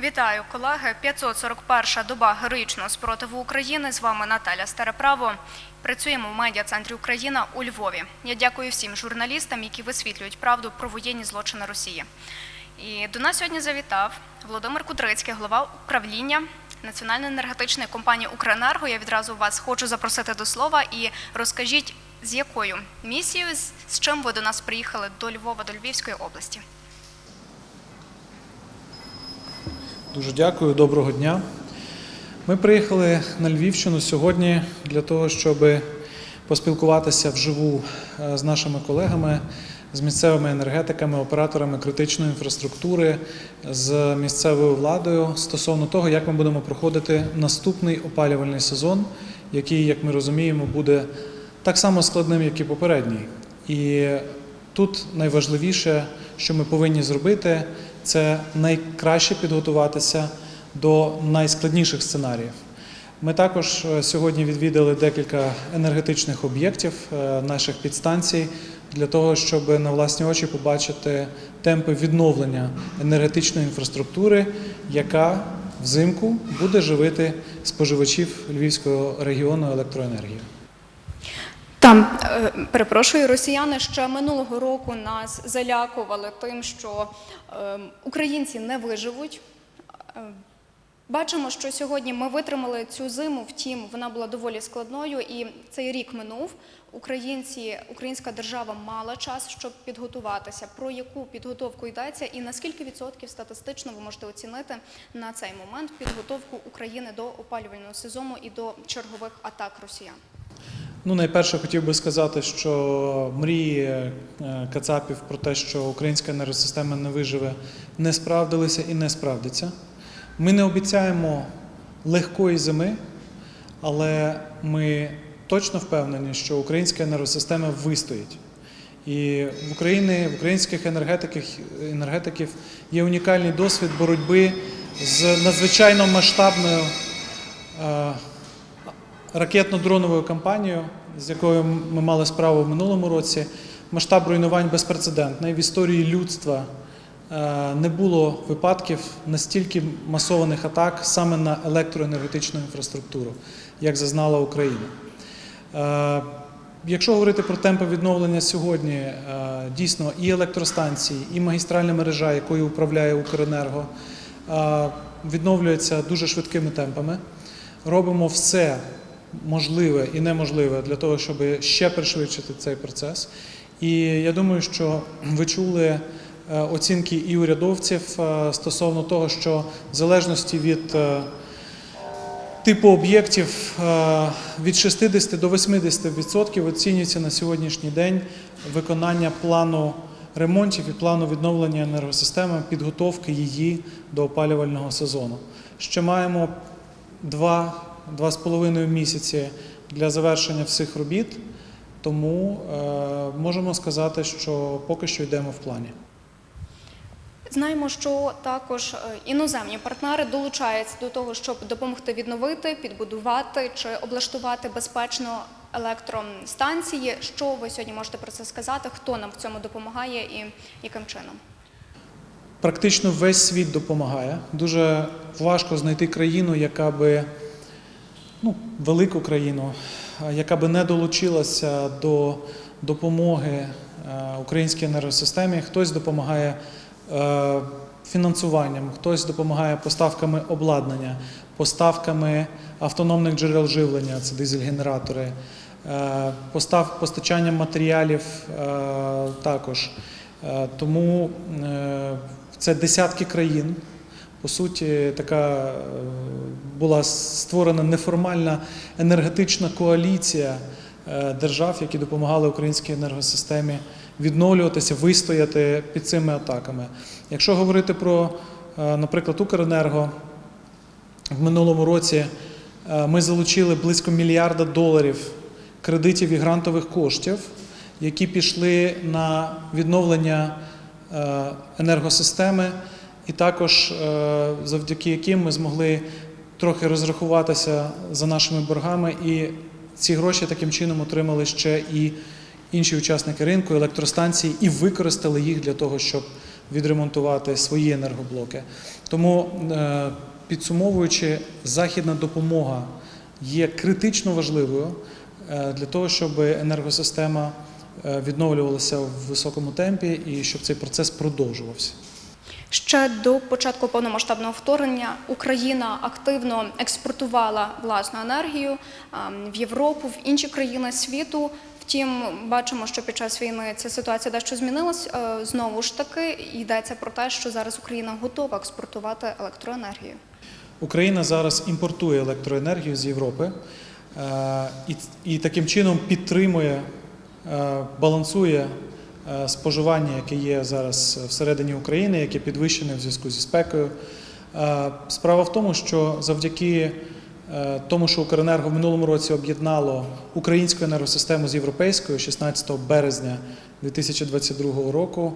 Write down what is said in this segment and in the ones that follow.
Вітаю, колеги. 541 доба героїчного спротиву України. З вами Наталя Стареправо. Працюємо в медіа-центрі Україна у Львові. Я дякую всім журналістам, які висвітлюють правду про воєнні злочини Росії. І до нас сьогодні завітав Володимир Кудрицький, голова управління Національної енергетичної компанії Укренерго. Я відразу вас хочу запросити до слова і розкажіть, з якою місією, з чим ви до нас приїхали до Львова, до Львівської області. Дуже дякую, доброго дня. Ми приїхали на Львівщину сьогодні для того, щоб поспілкуватися вживу е, з нашими колегами, з місцевими енергетиками, операторами критичної інфраструктури, з місцевою владою стосовно того, як ми будемо проходити наступний опалювальний сезон, який, як ми розуміємо, буде так само складним, як і попередній. І тут найважливіше, що ми повинні зробити, це найкраще підготуватися до найскладніших сценаріїв. Ми також е, сьогодні відвідали декілька енергетичних об'єктів е, наших підстанцій для того, щоб на власні очі побачити темпи відновлення енергетичної інфраструктури, яка взимку буде живити споживачів Львівського регіону електроенергією. Там е, перепрошую, росіяни ще минулого року нас залякували тим, що е, українці не виживуть. Е, Бачимо, що сьогодні ми витримали цю зиму, втім, вона була доволі складною, і цей рік минув. Українці, українська держава мала час, щоб підготуватися. Про яку підготовку йдеться, і на скільки відсотків статистично ви можете оцінити на цей момент підготовку України до опалювального сезону і до чергових атак росіян? Ну, найперше хотів би сказати, що мрії е, Кацапів про те, що українська енергосистема не виживе, не справдилися і не справдяться. Ми не обіцяємо легкої зими, але ми точно впевнені, що українська енергосистема вистоїть. І в Україні, в українських енергетиків, енергетиків є унікальний досвід боротьби з надзвичайно масштабною е, ракетно-дроновою кампанією, з якою ми мали справу в минулому році. Масштаб руйнувань безпрецедентний. В історії людства е, не було випадків настільки масованих атак саме на електроенергетичну інфраструктуру, як зазнала Україна. Е, Якщо говорити про темпи відновлення сьогодні, е, дійсно і електростанції, і магістральна мережа, якою управляє Укренерго, відновлюється дуже швидкими темпами. Робимо все можливе і неможливе для того, щоб ще пришвидшити цей процес. І я думаю, що ви чули е, оцінки і урядовців е, стосовно того, що в залежності від е, типу об'єктів від 60 до 80% оцінюється на сьогоднішній день виконання плану ремонтів і плану відновлення енергосистеми, підготовки її до опалювального сезону. Ще маємо два, два з половиною місяці для завершення всіх робіт, тому е, можемо сказати, що поки що йдемо в плані. Знаємо, що також е, іноземні партнери долучаються до того, щоб допомогти відновити, підбудувати чи облаштувати безпечно електростанції. Що ви сьогодні можете про це сказати? Хто нам в цьому допомагає і яким чином? Практично весь світ допомагає. Дуже важко знайти країну, яка би ну, велику країну, яка би не долучилася до допомоги е, українській енергосистемі. Хтось допомагає е, фінансуванням, хтось допомагає поставками обладнання, поставками автономних джерел живлення, це дизель-генератори, е, постав, постачанням матеріалів е, також. Е, Тому е, це десятки країн. По суті, така е, була створена неформальна енергетична коаліція е, держав, які допомагали українській енергосистемі відновлюватися, вистояти під цими атаками. Якщо говорити про, е, наприклад, Укренерго, в минулому році ми залучили близько мільярда доларів кредитів і грантових коштів, які пішли на відновлення енергосистеми, і також е, завдяки яким ми змогли трохи розрахуватися за нашими боргами, і ці гроші таким чином отримали ще і інші учасники ринку, електростанції, і використали їх для того, щоб відремонтувати свої енергоблоки. Тому, е, підсумовуючи, західна допомога є критично важливою е, для того, щоб енергосистема відновлювалася в високому темпі і щоб цей процес продовжувався. Ще до початку повномасштабного вторгнення Україна активно експортувала власну енергію ем, в Європу, в інші країни світу. Втім, бачимо, що під час війни ця ситуація дещо змінилась. Е, Знову ж таки, йдеться про те, що зараз Україна готова експортувати електроенергію. Україна зараз імпортує електроенергію з Європи е, і, таким чином підтримує, е, балансує споживання, яке є зараз всередині України, яке підвищене в зв'язку зі спекою. Е, Справа в тому, що завдяки е, тому, що Укренерго в минулому році об'єднало українську енергосистему з європейською 16 березня 2022 року,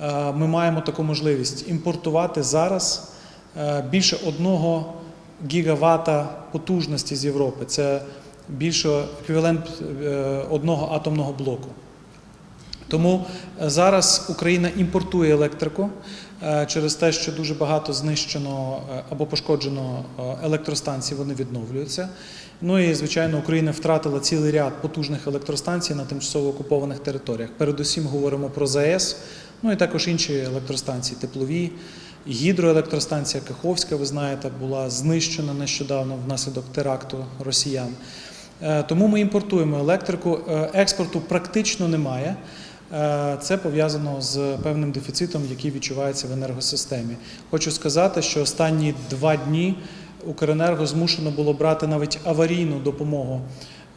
е, ми маємо таку можливість імпортувати зараз е, більше одного гігавата потужності з Європи. Це більше еквівалент е, одного атомного блоку. Тому е, зараз Україна імпортує електрику е, через те, що дуже багато знищено е, або пошкоджено електростанцій, вони відновлюються. Ну і звичайно, Україна втратила цілий ряд потужних електростанцій на тимчасово окупованих територіях. Передусім говоримо про ЗАЕС, ну і також інші електростанції, теплові. Гідроелектростанція Каховська, ви знаєте, була знищена нещодавно внаслідок теракту росіян. Тому ми імпортуємо електрику. Експорту практично немає. Е, Це пов'язано з певним дефіцитом, який відчувається в енергосистемі. Хочу сказати, що останні два дні Укренерго змушено було брати навіть аварійну допомогу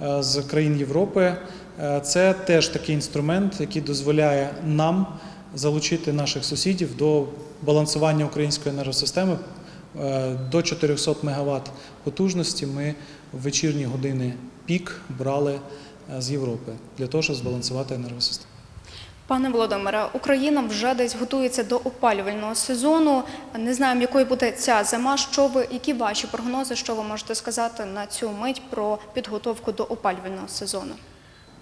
е, з країн Європи. Е, Це теж такий інструмент, який дозволяє нам залучити наших сусідів до балансування української енергосистеми. До 400 МВт потужності ми в вечірні години пік брали з Європи для того, щоб збалансувати енергосистему. Пане Володимире, Україна вже десь готується до опалювального сезону. Не знаємо, якою буде ця зима. Що ви, які ваші прогнози, що ви можете сказати на цю мить про підготовку до опалювального сезону?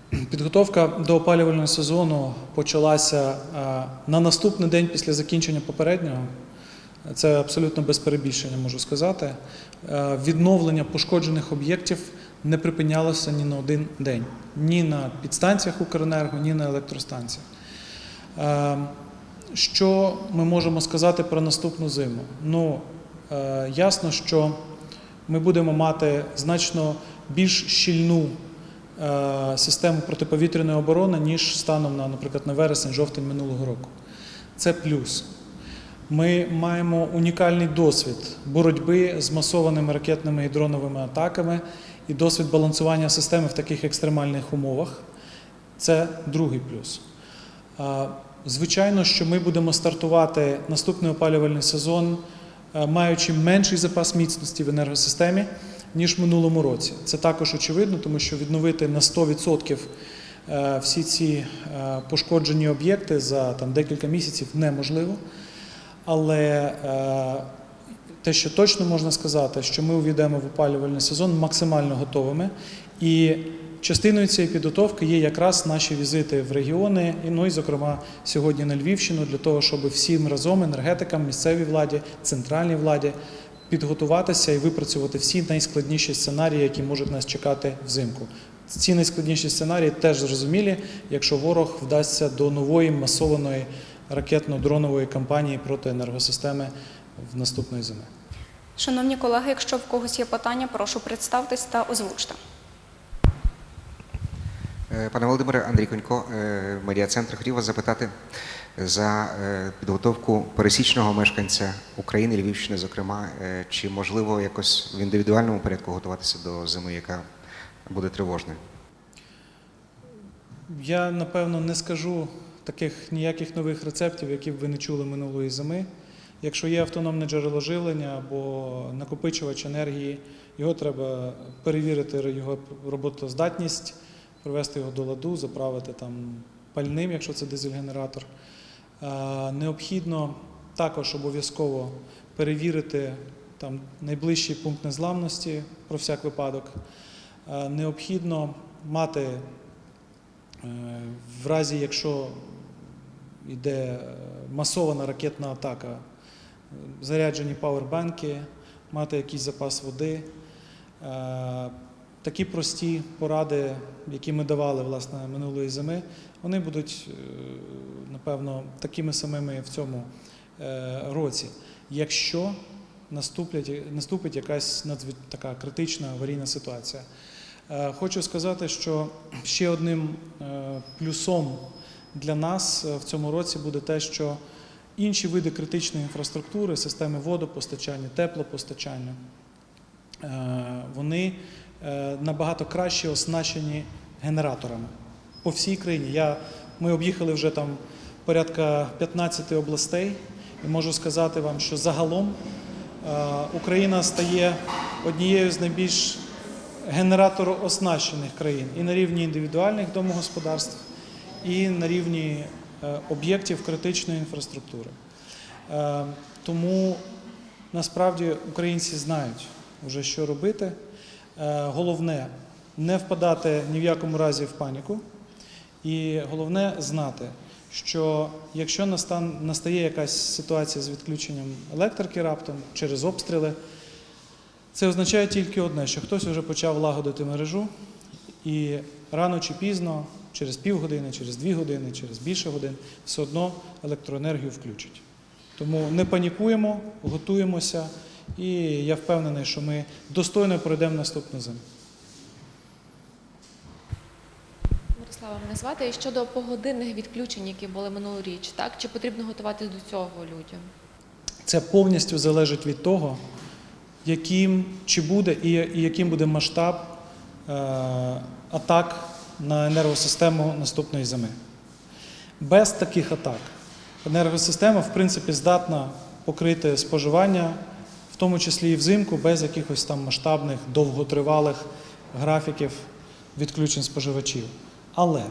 Підготовка до опалювального сезону почалася е, на наступний день після закінчення попереднього. Це абсолютно без перебільшення можу сказати. Е, Відновлення пошкоджених об'єктів не припинялося ні на один день, ні на підстанціях Укренерго, ні на електростанціях. Е, Що ми можемо сказати про наступну зиму? Ну, е, ясно, що ми будемо мати значно більш щільну е, систему протиповітряної оборони, ніж станом на, наприклад, на вересень-жовтень минулого року. Це плюс. Ми маємо унікальний досвід боротьби з масованими ракетними і дроновими атаками і досвід балансування системи в таких екстремальних умовах. Це другий плюс. Звичайно, що ми будемо стартувати наступний опалювальний сезон, е, маючи менший запас міцності в енергосистемі, ніж в минулому році. Це також очевидно, тому що відновити на 100% е, всі ці е, пошкоджені об'єкти за там, декілька місяців неможливо. Але те, що точно можна сказати, що ми увійдемо в опалювальний сезон максимально готовими. І частиною цієї підготовки є якраз наші візити в регіони, ну і, зокрема, сьогодні на Львівщину, для того, щоб всім разом енергетикам, місцевій владі, центральній владі підготуватися і випрацювати всі найскладніші сценарії, які можуть нас чекати взимку. Ці найскладніші сценарії теж зрозумілі, якщо ворог вдасться до нової масованої ракетно-дронової кампанії проти енергосистеми в наступної зими. Шановні колеги, якщо в когось є питання, прошу представтесь та озвучте. Е, Пане Володимире, Андрій Конько, е, медіа-центр. Хотів вас запитати за е, підготовку пересічного мешканця України, Львівщини, зокрема, чи можливо якось в індивідуальному порядку готуватися до зими, яка буде тривожною? Я напевно не скажу таких ніяких нових рецептів, які б ви не чули минулої зими. Якщо є автономне джерело живлення або накопичувач енергії, його треба перевірити його роботоздатність, привести його до ладу, заправити там пальним, якщо це дизель-генератор. Е, Необхідно також обов'язково перевірити там найближчий пункт незламності про всяк випадок. Е, Необхідно мати Е, В разі, якщо йде масована ракетна атака, заряджені павербанки, мати якийсь запас води. Е, Такі прості поради, які ми давали власне минулої зими, вони будуть, е, напевно, такими самими в цьому е, році. Якщо наступить якась така критична аварійна ситуація. Хочу сказати, що ще одним плюсом для нас в цьому році буде те, що інші види критичної інфраструктури, системи водопостачання, теплопостачання, е, вони е, набагато краще оснащені генераторами по всій країні. Я, ми об'їхали вже там порядка 15 областей, і можу сказати вам, що загалом е, Україна стає однією з найбільш генераторооснащених країн і на рівні індивідуальних домогосподарств, і на рівні об'єктів критичної інфраструктури. Е, Тому насправді українці знають вже, що робити. Е, Головне не впадати ні в якому разі в паніку. І головне знати, що якщо настає якась ситуація з відключенням електрики раптом через обстріли, це означає тільки одне, що хтось вже почав лагодити мережу, і рано чи пізно, через півгодини, через дві години, через більше годин, все одно електроенергію включать. Тому не панікуємо, готуємося, і я впевнений, що ми достойно пройдемо наступну зиму. Мирослава, мене звати. І щодо погодинних відключень, які були минулоріч, так чи потрібно готуватись до цього людям? Це повністю залежить від того, яким чи буде і, яким буде масштаб е, атак на енергосистему наступної зими. Без таких атак енергосистема, в принципі, здатна покрити споживання, в тому числі і взимку, без якихось там масштабних довготривалих графіків відключень споживачів. Але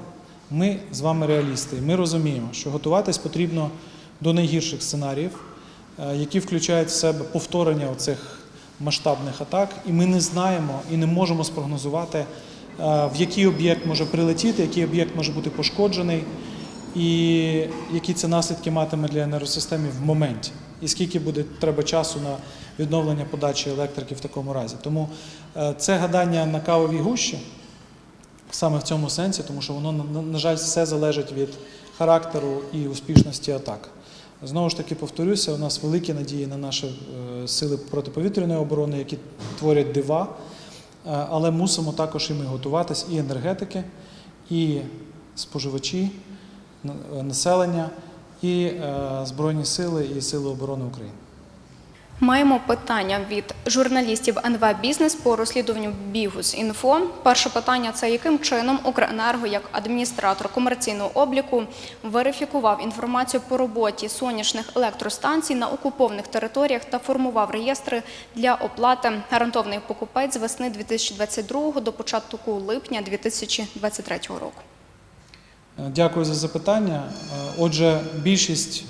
ми з вами реалісти, ми розуміємо, що готуватись потрібно до найгірших сценаріїв, е, які включають в себе повторення оцих масштабних атак, і ми не знаємо і не можемо спрогнозувати, в який об'єкт може прилетіти, який об'єкт може бути пошкоджений, і які це наслідки матиме для енергосистеми в моменті, і скільки буде треба часу на відновлення подачі електрики в такому разі. Тому е, це гадання на кавовій гущі саме в цьому сенсі, тому що воно, на- жаль, все залежить від характеру і успішності атак. Знову ж таки, повторюся, у нас великі надії на наші е, сили протиповітряної оборони, які творять дива, але мусимо також і ми готуватись, і енергетики, і споживачі, на- населення, і е, Збройні сили, і Сили оборони України. Маємо питання від журналістів НВ Бізнес по розслідуванню Бігус Інфо. Перше питання це яким чином Укренерго як адміністратор комерційного обліку верифікував інформацію по роботі сонячних електростанцій на окупованих територіях та формував реєстри для оплати гарантований покупець з весни 2022 до початку липня 2023 року. Дякую за запитання. Е, Отже, більшість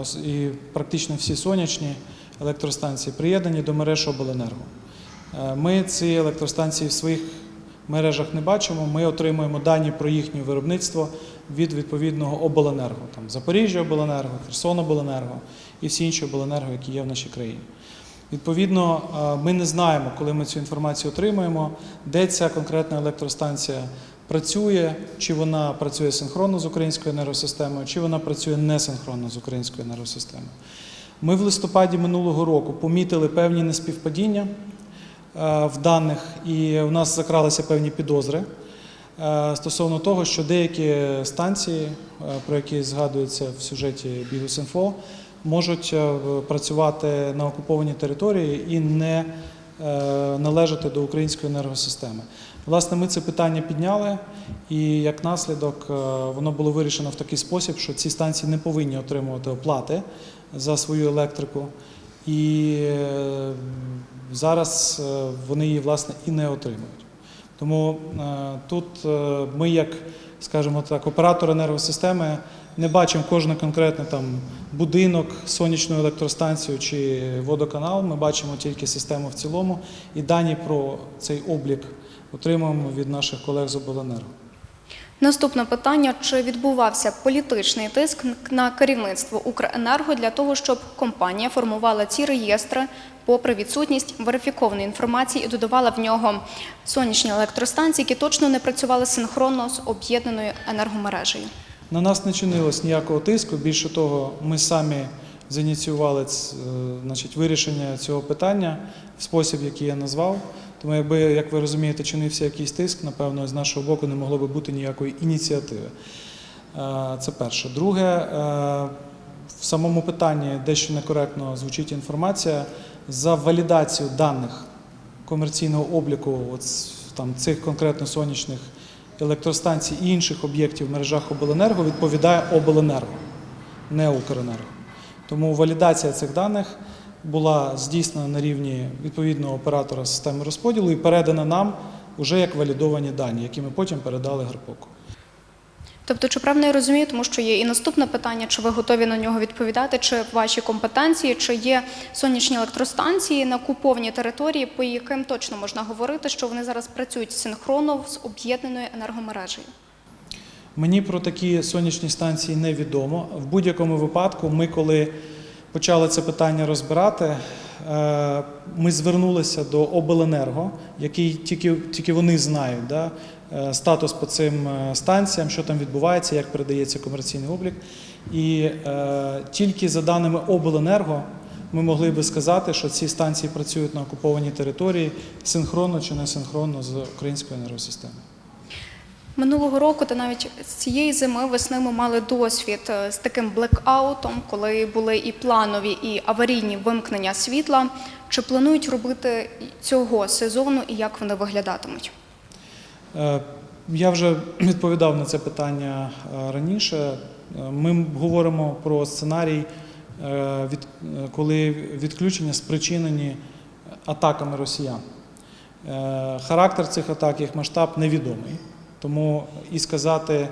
ос- і практично всі сонячні електростанції приєднані до мереж обленерго. Е, Ми ці електростанції в своїх мережах не бачимо. Ми отримуємо дані про їхнє виробництво від відповідного обленерго, там Запоріжжя обленерго, Херсон обленерго і всі інші обленерго, які є в нашій країні. Відповідно, е, ми не знаємо, коли ми цю інформацію отримаємо, де ця конкретна електростанція працює, чи вона працює синхронно з українською енергосистемою, чи вона працює несинхронно з українською енергосистемою. Ми в листопаді минулого року помітили певні неспівпадіння е, в даних, і у нас закралися певні підозри е, стосовно того, що деякі станції, е, про які згадується в сюжеті Бігус.Інфо, можуть працювати на окупованій території і не належати до української енергосистеми. Власне, ми це питання підняли, і як наслідок е, воно було вирішено в такий спосіб, що ці станції не повинні отримувати оплати за свою електрику. І е, зараз е, вони її власне і не отримують. Тому тут ми, як скажімо так, оператор енергосистеми, не бачимо кожен конкретний там будинок, сонячну електростанцію чи водоканал. Ми бачимо тільки систему в цілому, і дані про цей облік отримуємо від наших колег з обленерго. Наступне питання: чи відбувався політичний тиск на керівництво Укренерго для того, щоб компанія формувала ці реєстри, попри відсутність верифікованої інформації і додавала в нього сонячні електростанції, які точно не працювали синхронно з об'єднаною енергомережею? На нас не чинилось ніякого тиску. Більше того, ми самі зініціювали е, значить, вирішення цього питання в спосіб, який я назвав. Тому, якби, як ви розумієте, чинився якийсь тиск, напевно, з нашого боку не могло би бути ніякої ініціативи. Е, Це перше. Друге, е, в самому питанні дещо некоректно звучить інформація за валідацію даних комерційного обліку от, там, цих конкретно сонячних електростанцій і інших об'єктів в мережах обленерго відповідає обленерго, не Укренерго. Тому валідація цих даних була здійснена на рівні відповідного оператора системи розподілу і передана нам уже як валідовані дані, які ми потім передали Гарпоку. Тобто, чи правильно я розумію, тому що є і наступне питання, чи ви готові на нього відповідати, чи в вашій компетенції, чи є сонячні електростанції на окупованій території, по яким точно можна говорити, що вони зараз працюють синхронно з об'єднаною енергомережею? Мені про такі сонячні станції невідомо. В будь-якому випадку, ми, коли почали це питання розбирати, е, ми звернулися до обленерго, який тільки, тільки вони знають да, е, статус по цим е, станціям, що там відбувається, як передається комерційний облік. І тільки за даними обленерго ми могли би сказати, що ці станції працюють на окупованій території синхронно чи не синхронно з українською енергосистемою. Минулого року та навіть з цієї зими весни ми мали досвід е, з таким блекаутом, коли були і планові, і аварійні вимкнення світла. Чи планують робити цього сезону і як вони виглядатимуть? Е, Я вже відповідав на це питання е, раніше. Ми говоримо про сценарій, коли відключення спричинені атаками росіян. Характер цих атак, їх масштаб невідомий. Тому і сказати, е,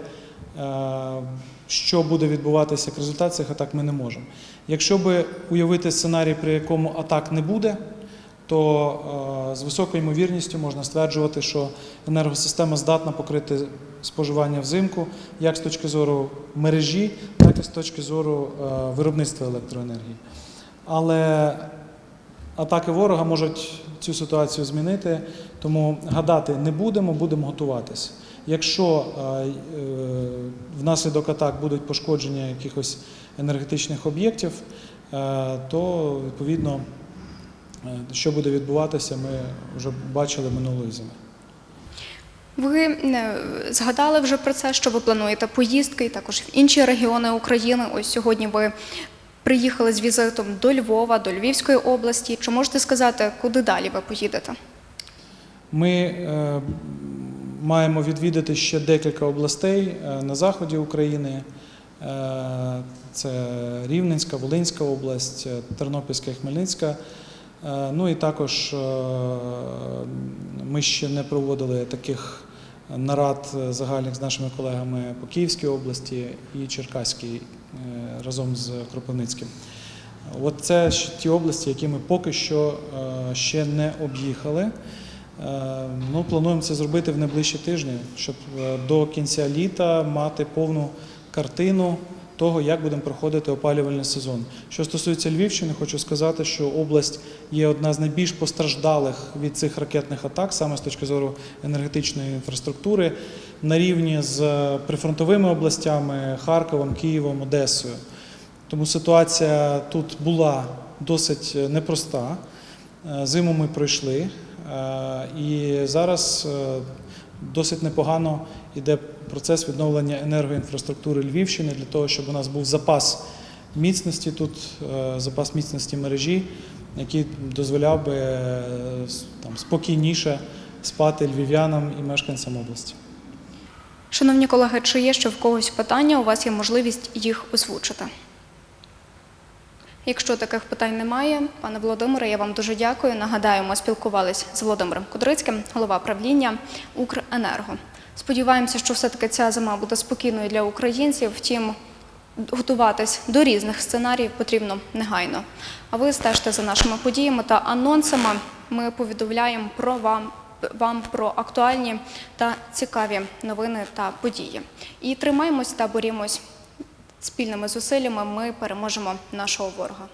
що буде відбуватися як результат цих атак, ми не можемо. Якщо би уявити сценарій, при якому атак не буде, то е, з високою ймовірністю можна стверджувати, що енергосистема здатна покрити споживання взимку як з точки зору мережі, так і з точки зору е, виробництва електроенергії. Але атаки ворога можуть цю ситуацію змінити, тому гадати не будемо, будемо готуватися. Якщо е, е, внаслідок атак будуть пошкодження якихось енергетичних об'єктів, е, то відповідно, що буде відбуватися, ми вже бачили минулої зими. Ви згадали вже про це, що ви плануєте поїздки і також в інші регіони України. Ось сьогодні ви приїхали з візитом до Львова, до Львівської області. Чи можете сказати, куди далі ви поїдете? Ми маємо відвідати ще декілька областей е, на заході України. Е, Це Рівненська, Волинська область, е, Тернопільська і Хмельницька. Ну і також ми ще не проводили таких нарад загальних з нашими колегами по Київській області і Черкаській разом з Кропивницьким. От це ті області, які ми поки що ще не об'їхали. Е, Ну, плануємо це зробити в найближчі тижні, щоб е, до кінця літа мати повну картину того, як будемо проходити опалювальний сезон. Що стосується Львівщини, хочу сказати, що область є одна з найбільш постраждалих від цих ракетних атак, саме з точки зору енергетичної інфраструктури, на рівні з прифронтовими областями Харковом, Києвом, Одесою. Тому ситуація тут була досить непроста. Е, Зиму ми пройшли, е, і зараз е, досить непогано йде процес відновлення енергоінфраструктури Львівщини для того, щоб у нас був запас міцності тут, е, запас міцності мережі, який дозволяв би е, там, спокійніше спати львів'янам і мешканцям області. Шановні колеги, чи є ще в когось питання? У вас є можливість їх озвучити. Якщо таких питань немає, пане Володимире, я вам дуже дякую. Нагадаю, ми спілкувалися з Володимиром Кудрицьким, голова правління Укренерго. Сподіваємося, що все-таки ця зима буде спокійною для українців. Втім, готуватись до різних сценаріїв потрібно негайно. А ви стежте за нашими подіями та анонсами. Ми повідомляємо про вам вам про актуальні та цікаві новини та події. І тримаємось та борімось спільними зусиллями. Ми переможемо нашого ворога.